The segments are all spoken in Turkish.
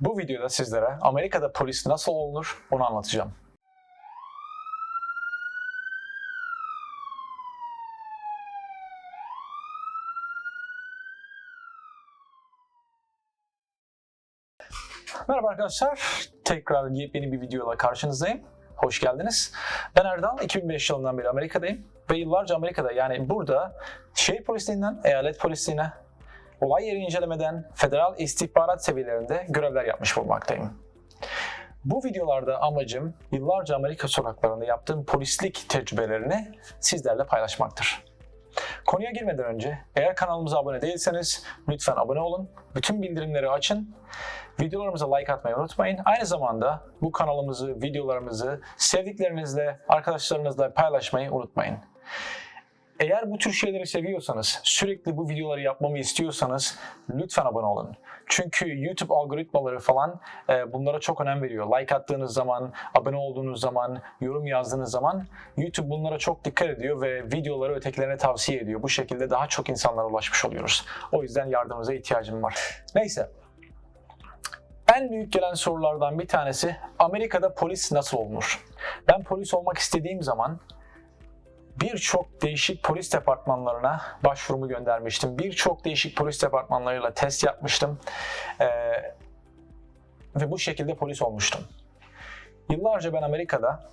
Bu videoda sizlere Amerika'da polis nasıl olunur onu anlatacağım. Merhaba arkadaşlar. Tekrar yepyeni bir videoyla karşınızdayım. Hoş geldiniz. Ben Erdal. 2005 yılından beri Amerika'dayım. Ve yıllarca Amerika'da yani burada şehir polisliğinden eyalet polisliğine, olay yeri incelemeden federal istihbarat seviyelerinde görevler yapmış bulunmaktayım. Bu videolarda amacım yıllarca Amerika sokaklarında yaptığım polislik tecrübelerini sizlerle paylaşmaktır. Konuya girmeden önce eğer kanalımıza abone değilseniz lütfen abone olun. Bütün bildirimleri açın. Videolarımıza like atmayı unutmayın. Aynı zamanda bu kanalımızı, videolarımızı sevdiklerinizle, arkadaşlarınızla paylaşmayı unutmayın. Eğer bu tür şeyleri seviyorsanız, sürekli bu videoları yapmamı istiyorsanız lütfen abone olun. Çünkü YouTube algoritmaları falan e, bunlara çok önem veriyor. Like attığınız zaman, abone olduğunuz zaman, yorum yazdığınız zaman YouTube bunlara çok dikkat ediyor ve videoları ötekilerine tavsiye ediyor. Bu şekilde daha çok insanlara ulaşmış oluyoruz. O yüzden yardımınıza ihtiyacım var. Neyse. En büyük gelen sorulardan bir tanesi Amerika'da polis nasıl olunur? Ben polis olmak istediğim zaman birçok değişik polis departmanlarına başvurumu göndermiştim. Birçok değişik polis departmanlarıyla test yapmıştım. Ee, ve bu şekilde polis olmuştum. Yıllarca ben Amerika'da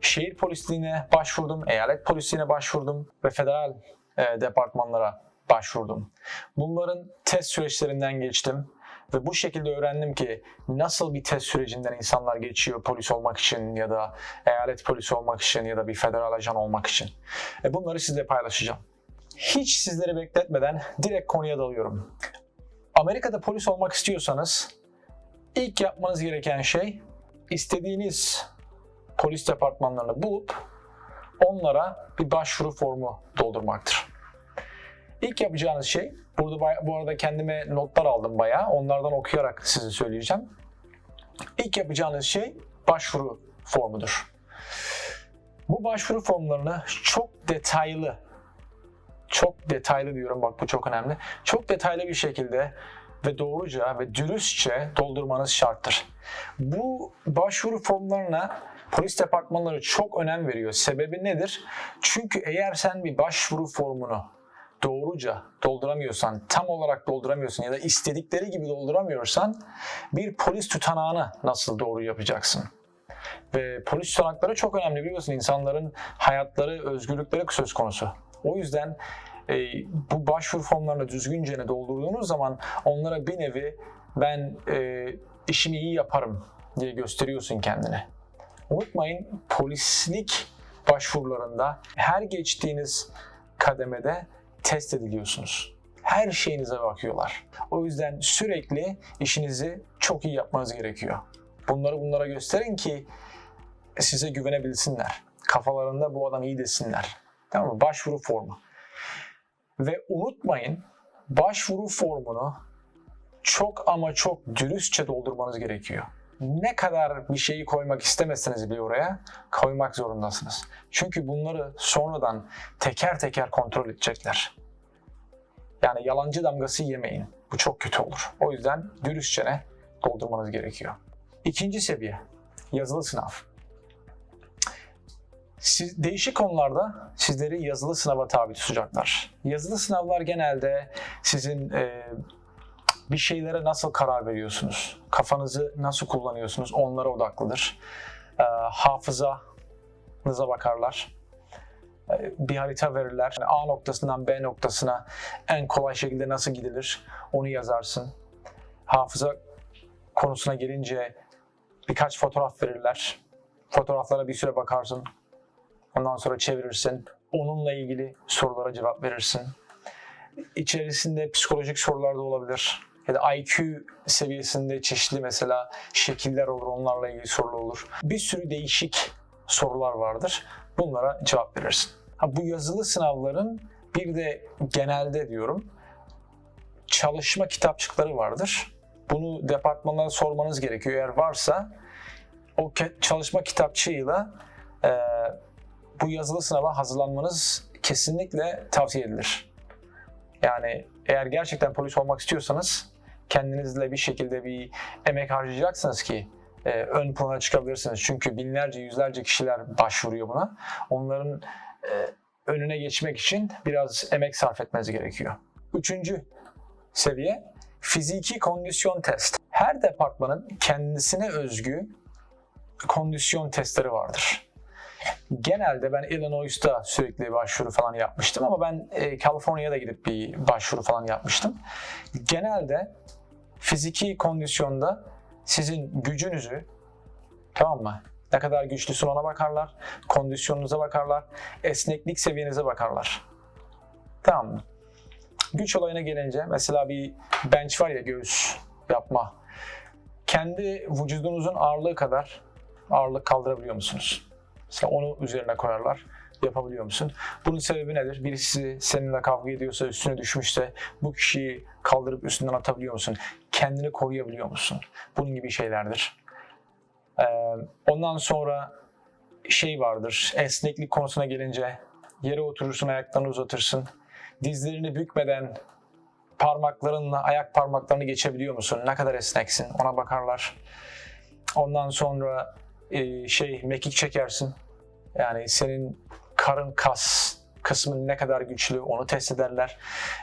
şehir polisliğine başvurdum, eyalet polisliğine başvurdum ve federal e, departmanlara başvurdum. Bunların test süreçlerinden geçtim ve bu şekilde öğrendim ki nasıl bir test sürecinden insanlar geçiyor polis olmak için ya da eyalet polisi olmak için ya da bir federal ajan olmak için. E bunları sizle paylaşacağım. Hiç sizleri bekletmeden direkt konuya dalıyorum. Amerika'da polis olmak istiyorsanız ilk yapmanız gereken şey istediğiniz polis departmanlarını bulup onlara bir başvuru formu doldurmaktır. İlk yapacağınız şey, burada bu arada kendime notlar aldım bayağı, onlardan okuyarak size söyleyeceğim. İlk yapacağınız şey başvuru formudur. Bu başvuru formlarını çok detaylı, çok detaylı diyorum bak bu çok önemli, çok detaylı bir şekilde ve doğruca ve dürüstçe doldurmanız şarttır. Bu başvuru formlarına polis departmanları çok önem veriyor. Sebebi nedir? Çünkü eğer sen bir başvuru formunu doğruca dolduramıyorsan, tam olarak dolduramıyorsan ya da istedikleri gibi dolduramıyorsan bir polis tutanağını nasıl doğru yapacaksın? Ve polis tutanakları çok önemli biliyorsun. insanların hayatları, özgürlükleri söz konusu. O yüzden e, bu başvuru formlarını düzgünce doldurduğunuz zaman onlara bir nevi ben e, işimi iyi yaparım diye gösteriyorsun kendini. Unutmayın polislik başvurularında her geçtiğiniz kademede test ediliyorsunuz. Her şeyinize bakıyorlar. O yüzden sürekli işinizi çok iyi yapmanız gerekiyor. Bunları bunlara gösterin ki size güvenebilsinler. Kafalarında bu adam iyi desinler. Tamam mı? Başvuru formu. Ve unutmayın başvuru formunu çok ama çok dürüstçe doldurmanız gerekiyor. Ne kadar bir şeyi koymak istemezseniz bile oraya koymak zorundasınız. Çünkü bunları sonradan teker teker kontrol edecekler. Yani yalancı damgası yemeyin. Bu çok kötü olur. O yüzden dürüstçe ne doldurmanız gerekiyor. İkinci seviye yazılı sınav. Siz, değişik konularda sizleri yazılı sınava tabi tutacaklar. Yazılı sınavlar genelde sizin e, bir şeylere nasıl karar veriyorsunuz, kafanızı nasıl kullanıyorsunuz onlara odaklıdır. E, hafızanıza bakarlar. E, bir harita verirler. Yani A noktasından B noktasına en kolay şekilde nasıl gidilir onu yazarsın. Hafıza konusuna gelince birkaç fotoğraf verirler. Fotoğraflara bir süre bakarsın. Ondan sonra çevirirsin. Onunla ilgili sorulara cevap verirsin. İçerisinde psikolojik sorular da olabilir. Ya da IQ seviyesinde çeşitli mesela şekiller olur, onlarla ilgili sorular olur. Bir sürü değişik sorular vardır. Bunlara cevap verirsin. Ha, bu yazılı sınavların bir de genelde diyorum çalışma kitapçıkları vardır. Bunu departmanlara sormanız gerekiyor. Eğer varsa o çalışma kitapçığıyla e, bu yazılı sınava hazırlanmanız kesinlikle tavsiye edilir. Yani eğer gerçekten polis olmak istiyorsanız kendinizle bir şekilde bir emek harcayacaksınız ki e, ön plana çıkabilirsiniz. Çünkü binlerce, yüzlerce kişiler başvuruyor buna. Onların e, önüne geçmek için biraz emek sarf etmeniz gerekiyor. Üçüncü seviye fiziki kondisyon test. Her departmanın kendisine özgü kondisyon testleri vardır. Genelde ben Illinois'ta sürekli başvuru falan yapmıştım ama ben e, Kaliforniya'da gidip bir başvuru falan yapmıştım. Genelde fiziki kondisyonda sizin gücünüzü tamam mı? Ne kadar güçlüsün ona bakarlar, kondisyonunuza bakarlar, esneklik seviyenize bakarlar. Tamam mı? Güç olayına gelince mesela bir bench var ya göğüs yapma. Kendi vücudunuzun ağırlığı kadar ağırlık kaldırabiliyor musunuz? Mesela onu üzerine koyarlar. Yapabiliyor musun? Bunun sebebi nedir? Birisi seninle kavga ediyorsa, üstüne düşmüşse bu kişiyi kaldırıp üstünden atabiliyor musun? Kendini koruyabiliyor musun? Bunun gibi şeylerdir. Ee, ondan sonra şey vardır. Esneklik konusuna gelince yere oturursun, ayaklarını uzatırsın. Dizlerini bükmeden parmaklarınla ayak parmaklarını geçebiliyor musun? Ne kadar esneksin? Ona bakarlar. Ondan sonra e, şey mekik çekersin. Yani senin karın kas kısmın ne kadar güçlü onu test ederler.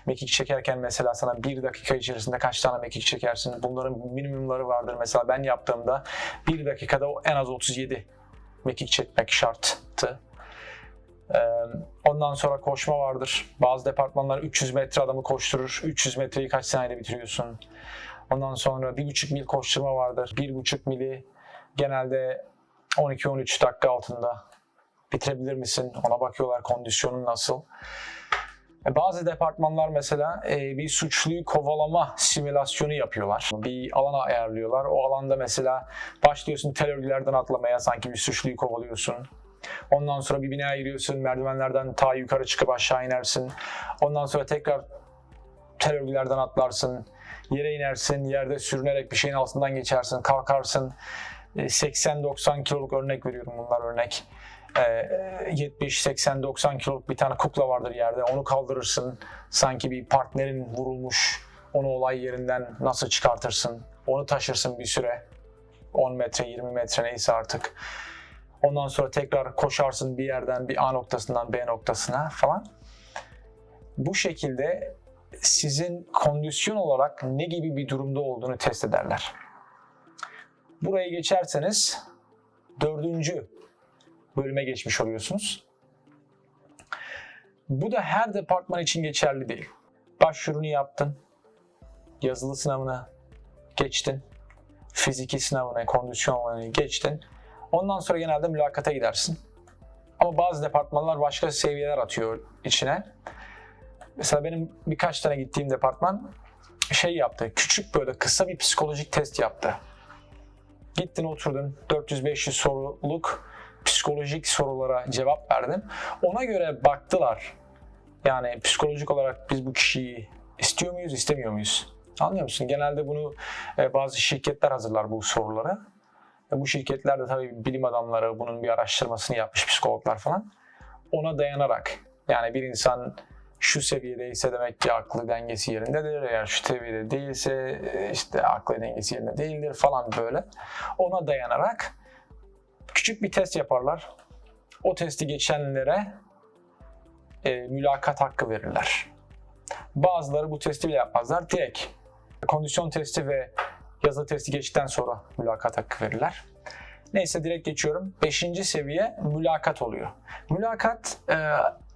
Mekik çekerken mesela sana bir dakika içerisinde kaç tane mekik çekersin? Bunların minimumları vardır. Mesela ben yaptığımda bir dakikada en az 37 mekik çekmek şarttı. Ee, ondan sonra koşma vardır. Bazı departmanlar 300 metre adamı koşturur. 300 metreyi kaç saniyede bitiriyorsun? Ondan sonra 1,5 mil koşturma vardır. 1,5 mili genelde 12-13 dakika altında bitirebilir misin? Ona bakıyorlar kondisyonun nasıl. E, Bazı departmanlar mesela e, bir suçluyu kovalama simülasyonu yapıyorlar. Bir alana ayarlıyorlar. O alanda mesela başlıyorsun tel örgülerden atlamaya sanki bir suçluyu kovalıyorsun. Ondan sonra bir binaya giriyorsun, merdivenlerden ta yukarı çıkıp aşağı inersin. Ondan sonra tekrar tel örgülerden atlarsın, yere inersin, yerde sürünerek bir şeyin altından geçersin, kalkarsın. E, 80-90 kiloluk örnek veriyorum bunlar örnek. E, 70, 80, 90 kiloluk bir tane kukla vardır yerde. Onu kaldırırsın. Sanki bir partnerin vurulmuş. Onu olay yerinden nasıl çıkartırsın? Onu taşırsın bir süre. 10 metre, 20 metre neyse artık. Ondan sonra tekrar koşarsın bir yerden bir A noktasından B noktasına falan. Bu şekilde sizin kondisyon olarak ne gibi bir durumda olduğunu test ederler. Buraya geçerseniz dördüncü bölüme geçmiş oluyorsunuz. Bu da her departman için geçerli değil. Başvurunu yaptın, yazılı sınavına geçtin, fiziki sınavına, kondisyon alanını geçtin. Ondan sonra genelde mülakata gidersin. Ama bazı departmanlar başka seviyeler atıyor içine. Mesela benim birkaç tane gittiğim departman şey yaptı. Küçük böyle kısa bir psikolojik test yaptı. Gittin oturdun 400-500 soruluk psikolojik sorulara cevap verdin. Ona göre baktılar. Yani psikolojik olarak biz bu kişiyi istiyor muyuz, istemiyor muyuz? Anlıyor musun? Genelde bunu e, bazı şirketler hazırlar bu soruları. E, bu şirketler de tabii bilim adamları bunun bir araştırmasını yapmış psikologlar falan. Ona dayanarak yani bir insan şu seviyedeyse demek ki aklı dengesi yerindedir. Eğer şu seviyede değilse e, işte aklı dengesi yerinde değildir falan böyle. Ona dayanarak küçük bir test yaparlar. O testi geçenlere e, mülakat hakkı verirler. Bazıları bu testi bile yapmazlar. Direkt kondisyon testi ve yazılı testi geçtikten sonra mülakat hakkı verirler. Neyse direkt geçiyorum. Beşinci seviye mülakat oluyor. Mülakat e,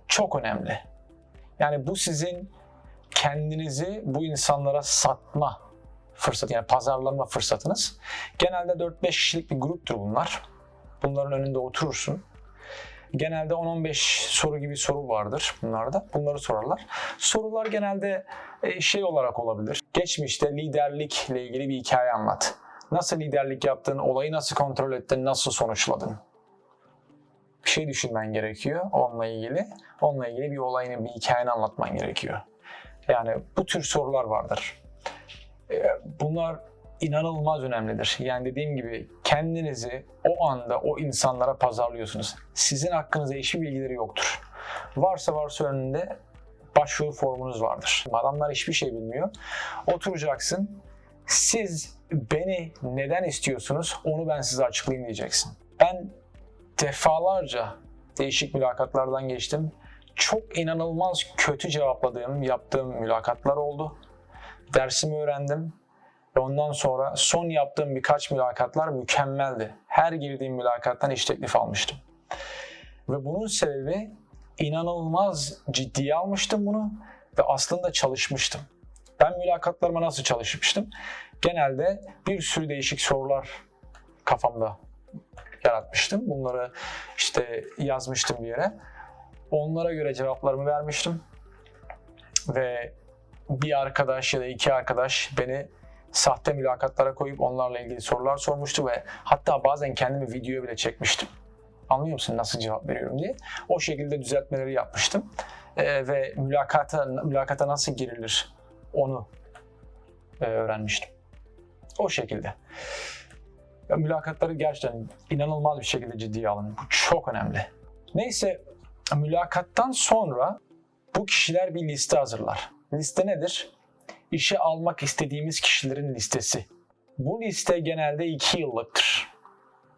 çok önemli. Yani bu sizin kendinizi bu insanlara satma fırsatı yani pazarlama fırsatınız. Genelde 4-5 kişilik bir gruptur bunlar. Bunların önünde oturursun. Genelde 10-15 soru gibi soru vardır bunlarda. Bunları sorarlar. Sorular genelde e, şey olarak olabilir. Geçmişte liderlikle ilgili bir hikaye anlat. Nasıl liderlik yaptın, olayı nasıl kontrol ettin, nasıl sonuçladın? Bir şey düşünmen gerekiyor onunla ilgili. Onunla ilgili bir olayını, bir hikayeni anlatman gerekiyor. Yani bu tür sorular vardır. E, Bunlar inanılmaz önemlidir. Yani dediğim gibi kendinizi o anda o insanlara pazarlıyorsunuz. Sizin hakkınızda hiçbir bilgileri yoktur. Varsa varsa önünde başvuru formunuz vardır. Adamlar hiçbir şey bilmiyor. Oturacaksın, Siz beni neden istiyorsunuz onu ben size açıklayayım diyeceksin. Ben defalarca değişik mülakatlardan geçtim. Çok inanılmaz kötü cevapladığım, yaptığım mülakatlar oldu. Dersimi öğrendim. Ve ondan sonra son yaptığım birkaç mülakatlar mükemmeldi. Her girdiğim mülakattan iş teklif almıştım. Ve bunun sebebi inanılmaz ciddiye almıştım bunu ve aslında çalışmıştım. Ben mülakatlarıma nasıl çalışmıştım? Genelde bir sürü değişik sorular kafamda yaratmıştım. Bunları işte yazmıştım bir yere. Onlara göre cevaplarımı vermiştim. Ve bir arkadaş ya da iki arkadaş beni sahte mülakatlara koyup onlarla ilgili sorular sormuştu ve hatta bazen kendimi videoya bile çekmiştim. Anlıyor musun nasıl cevap veriyorum diye. O şekilde düzeltmeleri yapmıştım. Ee, ve mülakata, mülakata nasıl girilir onu e, öğrenmiştim. O şekilde. Ya, mülakatları gerçekten inanılmaz bir şekilde ciddiye alın. Bu çok önemli. Neyse mülakattan sonra bu kişiler bir liste hazırlar. Liste nedir? İşe almak istediğimiz kişilerin listesi. Bu liste genelde 2 yıllıktır.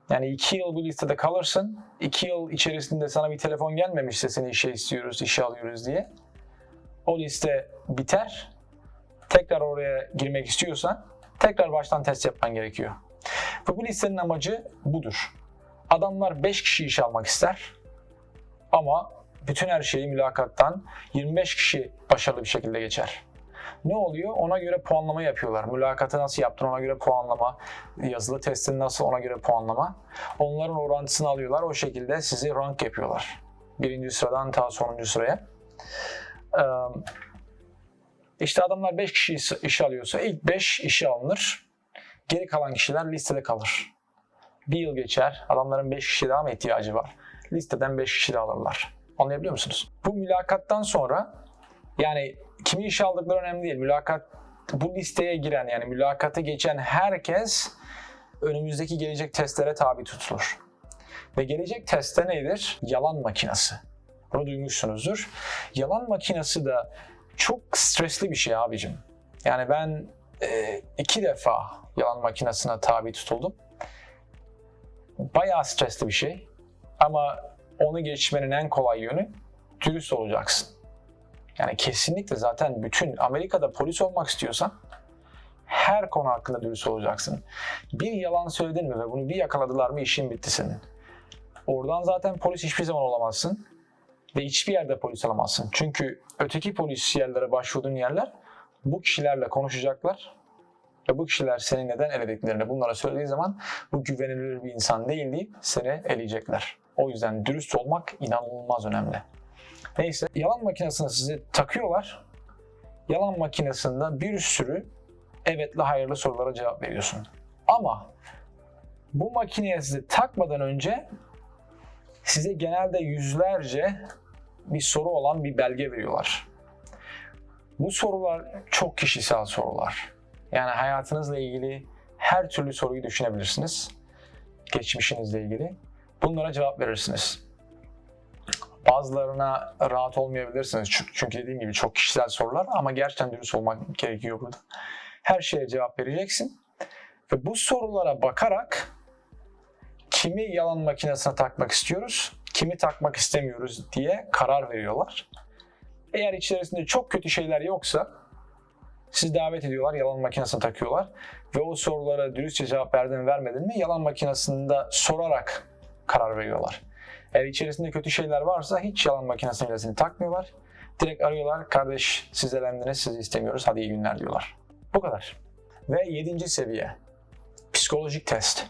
Yani 2 yıl bu listede kalırsın. 2 yıl içerisinde sana bir telefon gelmemişse seni işe istiyoruz, işe alıyoruz diye. O liste biter. Tekrar oraya girmek istiyorsan tekrar baştan test yapman gerekiyor. Ve bu listenin amacı budur. Adamlar 5 kişi iş almak ister. Ama bütün her şeyi mülakattan 25 kişi başarılı bir şekilde geçer. Ne oluyor? Ona göre puanlama yapıyorlar. Mülakatı nasıl yaptın ona göre puanlama. Yazılı testin nasıl ona göre puanlama. Onların orantısını alıyorlar. O şekilde sizi rank yapıyorlar. Birinci sıradan ta sonuncu sıraya. Ee, işte adamlar 5 kişi iş alıyorsa ilk 5 işe alınır. Geri kalan kişiler listede kalır. Bir yıl geçer. Adamların 5 kişi daha mı ihtiyacı var? Listeden 5 kişi de alırlar. Anlayabiliyor musunuz? Bu mülakattan sonra yani kimi iş aldıkları önemli değil. Mülakat bu listeye giren yani mülakatı geçen herkes önümüzdeki gelecek testlere tabi tutulur. Ve gelecek testte nedir? Yalan makinesi. Bunu duymuşsunuzdur. Yalan makinesi de çok stresli bir şey abicim. Yani ben e, iki defa yalan makinesine tabi tutuldum. Bayağı stresli bir şey. Ama onu geçmenin en kolay yönü dürüst olacaksın. Yani kesinlikle zaten bütün Amerika'da polis olmak istiyorsan her konu hakkında dürüst olacaksın. Bir yalan söyledin mi ve bunu bir yakaladılar mı işin bitti senin. Oradan zaten polis hiçbir zaman olamazsın ve hiçbir yerde polis olamazsın. Çünkü öteki polis yerlere başvurduğun yerler bu kişilerle konuşacaklar ve bu kişiler seni neden elediklerini bunlara söylediği zaman bu güvenilir bir insan değil deyip seni eleyecekler. O yüzden dürüst olmak inanılmaz önemli. Neyse yalan makinesine sizi takıyorlar. Yalan makinesinde bir sürü evetle hayırlı sorulara cevap veriyorsun. Ama bu makineye sizi takmadan önce size genelde yüzlerce bir soru olan bir belge veriyorlar. Bu sorular çok kişisel sorular. Yani hayatınızla ilgili her türlü soruyu düşünebilirsiniz. Geçmişinizle ilgili. Bunlara cevap verirsiniz. Bazılarına rahat olmayabilirsiniz. Çünkü dediğim gibi çok kişisel sorular ama gerçekten dürüst olmak gerekiyor burada. Her şeye cevap vereceksin. Ve bu sorulara bakarak kimi yalan makinesine takmak istiyoruz, kimi takmak istemiyoruz diye karar veriyorlar. Eğer içerisinde çok kötü şeyler yoksa siz davet ediyorlar, yalan makinesine takıyorlar ve o sorulara dürüstçe cevap verdin vermedin mi yalan makinesinde sorarak karar veriyorlar. Eğer içerisinde kötü şeyler varsa hiç yalan makinesini takmıyorlar. Direkt arıyorlar, kardeş siz elendiniz, sizi istemiyoruz, hadi iyi günler diyorlar. Bu kadar. Ve yedinci seviye, psikolojik test.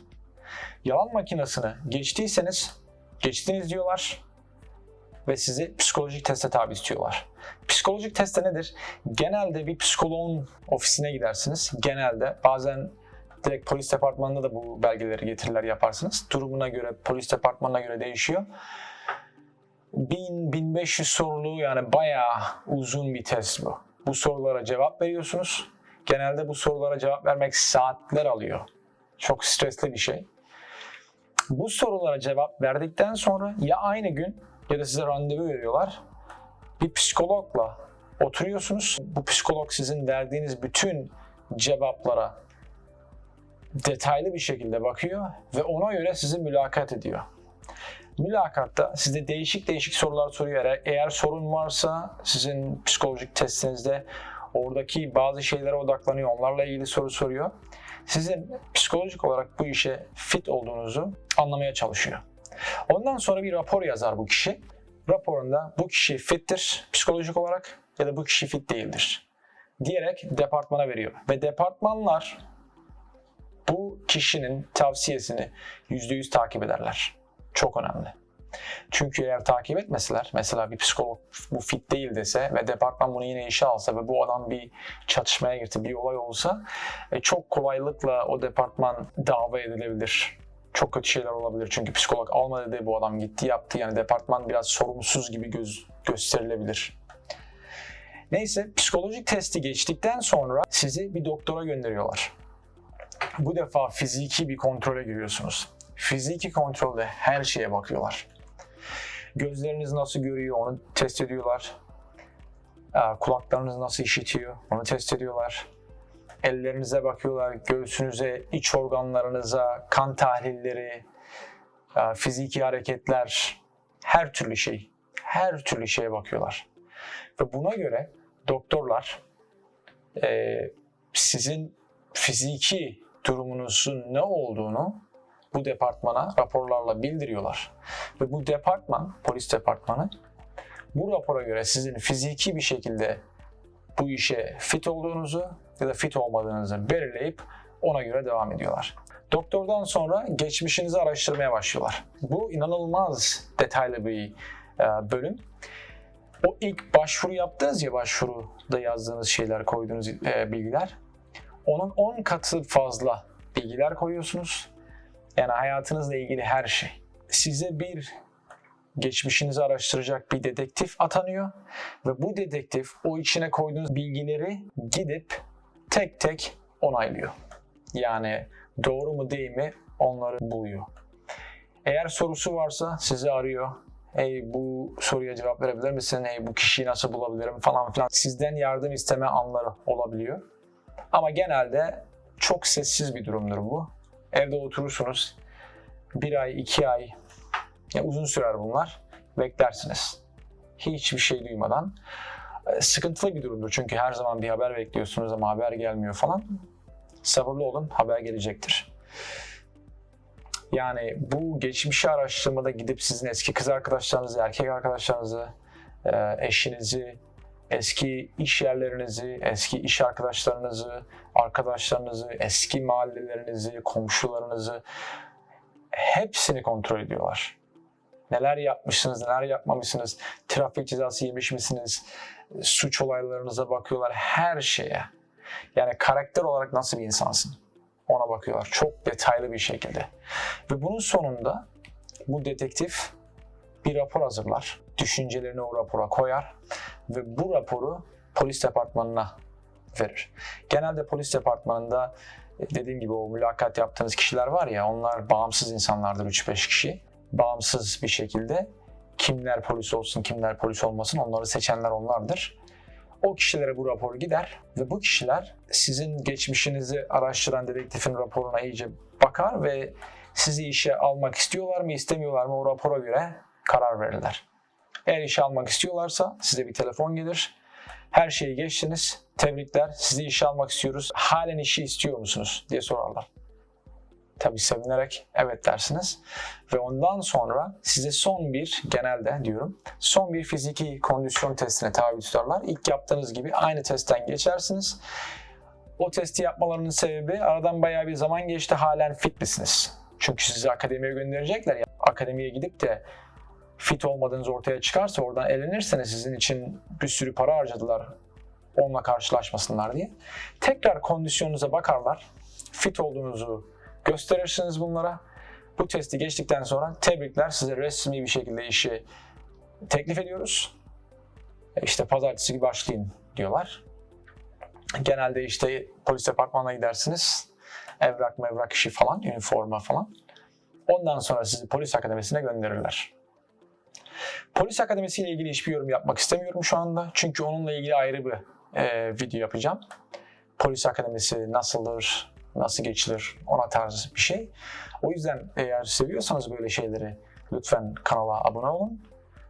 Yalan makinesini geçtiyseniz, geçtiniz diyorlar ve sizi psikolojik teste tabi tutuyorlar. Psikolojik teste nedir? Genelde bir psikoloğun ofisine gidersiniz. Genelde bazen direkt polis departmanında da bu belgeleri getirirler yaparsınız. Durumuna göre, polis departmanına göre değişiyor. 1000-1500 sorulu yani bayağı uzun bir test bu. Bu sorulara cevap veriyorsunuz. Genelde bu sorulara cevap vermek saatler alıyor. Çok stresli bir şey. Bu sorulara cevap verdikten sonra ya aynı gün ya da size randevu veriyorlar. Bir psikologla oturuyorsunuz. Bu psikolog sizin verdiğiniz bütün cevaplara detaylı bir şekilde bakıyor ve ona göre sizi mülakat ediyor. Mülakatta size değişik değişik sorular soruyor. Eğer, eğer sorun varsa sizin psikolojik testinizde oradaki bazı şeylere odaklanıyor. Onlarla ilgili soru soruyor. Sizin psikolojik olarak bu işe fit olduğunuzu anlamaya çalışıyor. Ondan sonra bir rapor yazar bu kişi. Raporunda bu kişi fittir psikolojik olarak ya da bu kişi fit değildir diyerek departmana veriyor. Ve departmanlar bu kişinin tavsiyesini %100 takip ederler. Çok önemli. Çünkü eğer takip etmeseler, mesela bir psikolog bu fit değil dese ve departman bunu yine işe alsa ve bu adam bir çatışmaya girdi, bir olay olsa e, çok kolaylıkla o departman dava edilebilir. Çok kötü şeyler olabilir çünkü psikolog almadı dedi bu adam gitti yaptı yani departman biraz sorumsuz gibi göz, gösterilebilir. Neyse psikolojik testi geçtikten sonra sizi bir doktora gönderiyorlar. Bu defa fiziki bir kontrole giriyorsunuz. Fiziki kontrolde her şeye bakıyorlar. Gözleriniz nasıl görüyor onu test ediyorlar. Kulaklarınız nasıl işitiyor onu test ediyorlar. Ellerinize bakıyorlar, göğsünüze, iç organlarınıza, kan tahlilleri, fiziki hareketler, her türlü şey, her türlü şeye bakıyorlar. Ve buna göre doktorlar sizin fiziki durumunuzun ne olduğunu bu departmana raporlarla bildiriyorlar. Ve bu departman, polis departmanı bu rapora göre sizin fiziki bir şekilde bu işe fit olduğunuzu ya da fit olmadığınızı belirleyip ona göre devam ediyorlar. Doktordan sonra geçmişinizi araştırmaya başlıyorlar. Bu inanılmaz detaylı bir e, bölüm. O ilk başvuru yaptığınız ya başvuruda yazdığınız şeyler, koyduğunuz e, bilgiler. Onun 10 katı fazla bilgiler koyuyorsunuz. Yani hayatınızla ilgili her şey. Size bir geçmişinizi araştıracak bir dedektif atanıyor ve bu dedektif o içine koyduğunuz bilgileri gidip tek tek onaylıyor. Yani doğru mu değil mi onları buluyor. Eğer sorusu varsa sizi arıyor. Hey bu soruya cevap verebilir misin? Hey bu kişiyi nasıl bulabilirim falan filan. Sizden yardım isteme anları olabiliyor. Ama genelde çok sessiz bir durumdur bu. Evde oturursunuz. Bir ay, iki ay, yani uzun sürer bunlar. Beklersiniz. Hiçbir şey duymadan. E, sıkıntılı bir durumdur çünkü her zaman bir haber bekliyorsunuz ama haber gelmiyor falan. Sabırlı olun, haber gelecektir. Yani bu geçmişi araştırmada gidip sizin eski kız arkadaşlarınızı, erkek arkadaşlarınızı, e, eşinizi, eski iş yerlerinizi, eski iş arkadaşlarınızı, arkadaşlarınızı, eski mahallelerinizi, komşularınızı hepsini kontrol ediyorlar. Neler yapmışsınız, neler yapmamışsınız, trafik cezası yemiş misiniz, suç olaylarınıza bakıyorlar, her şeye. Yani karakter olarak nasıl bir insansın ona bakıyorlar. Çok detaylı bir şekilde. Ve bunun sonunda bu detektif bir rapor hazırlar. Düşüncelerini o rapora koyar ve bu raporu polis departmanına verir. Genelde polis departmanında e, dediğim gibi o mülakat yaptığınız kişiler var ya onlar bağımsız insanlardır 3-5 kişi. Bağımsız bir şekilde kimler polis olsun kimler polis olmasın onları seçenler onlardır. O kişilere bu rapor gider ve bu kişiler sizin geçmişinizi araştıran dedektifin raporuna iyice bakar ve sizi işe almak istiyorlar mı istemiyorlar mı o rapora göre karar verirler. Eğer işe almak istiyorlarsa size bir telefon gelir. Her şeyi geçtiniz. Tebrikler. Sizi işe almak istiyoruz. Halen işi istiyor musunuz diye sorarlar. Tabii sevinerek evet dersiniz. Ve ondan sonra size son bir, genelde diyorum, son bir fiziki kondisyon testine tabi tutarlar. İlk yaptığınız gibi aynı testten geçersiniz. O testi yapmalarının sebebi aradan bayağı bir zaman geçti halen fit misiniz? Çünkü sizi akademiye gönderecekler. Akademiye gidip de fit olmadığınız ortaya çıkarsa oradan elenirseniz sizin için bir sürü para harcadılar onunla karşılaşmasınlar diye. Tekrar kondisyonunuza bakarlar. Fit olduğunuzu gösterirsiniz bunlara. Bu testi geçtikten sonra tebrikler size resmi bir şekilde işi teklif ediyoruz. E, işte pazartesi gibi başlayın diyorlar. Genelde işte polis departmanına gidersiniz. Evrak mevrak işi falan, üniforma falan. Ondan sonra sizi polis akademisine gönderirler. Polis akademisi ile ilgili hiçbir yorum yapmak istemiyorum şu anda. Çünkü onunla ilgili ayrı bir e, video yapacağım. Polis akademisi nasıldır, nasıl geçilir ona tarz bir şey. O yüzden eğer seviyorsanız böyle şeyleri lütfen kanala abone olun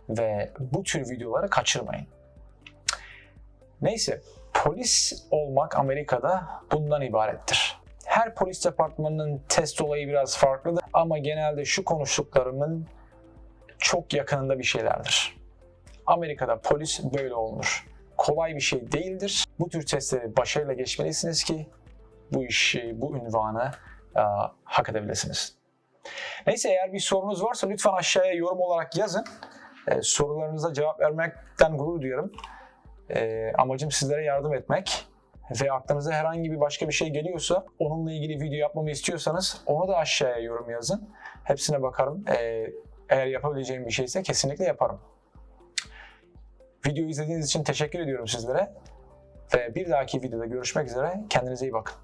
ve bu tür videoları kaçırmayın. Neyse, polis olmak Amerika'da bundan ibarettir. Her polis departmanının test olayı biraz farklıdır ama genelde şu konuştuklarımın çok yakınında bir şeylerdir. Amerika'da polis böyle olunur. Kolay bir şey değildir. Bu tür testleri başarıyla geçmelisiniz ki bu işi, bu ünvanı e, hak edebilirsiniz. Neyse eğer bir sorunuz varsa lütfen aşağıya yorum olarak yazın. E, sorularınıza cevap vermekten gurur duyuyorum. E, amacım sizlere yardım etmek ve aklınıza herhangi bir başka bir şey geliyorsa onunla ilgili video yapmamı istiyorsanız onu da aşağıya yorum yazın. Hepsine bakarım. E, eğer yapabileceğim bir şeyse kesinlikle yaparım. Videoyu izlediğiniz için teşekkür ediyorum sizlere. Ve bir dahaki videoda görüşmek üzere. Kendinize iyi bakın.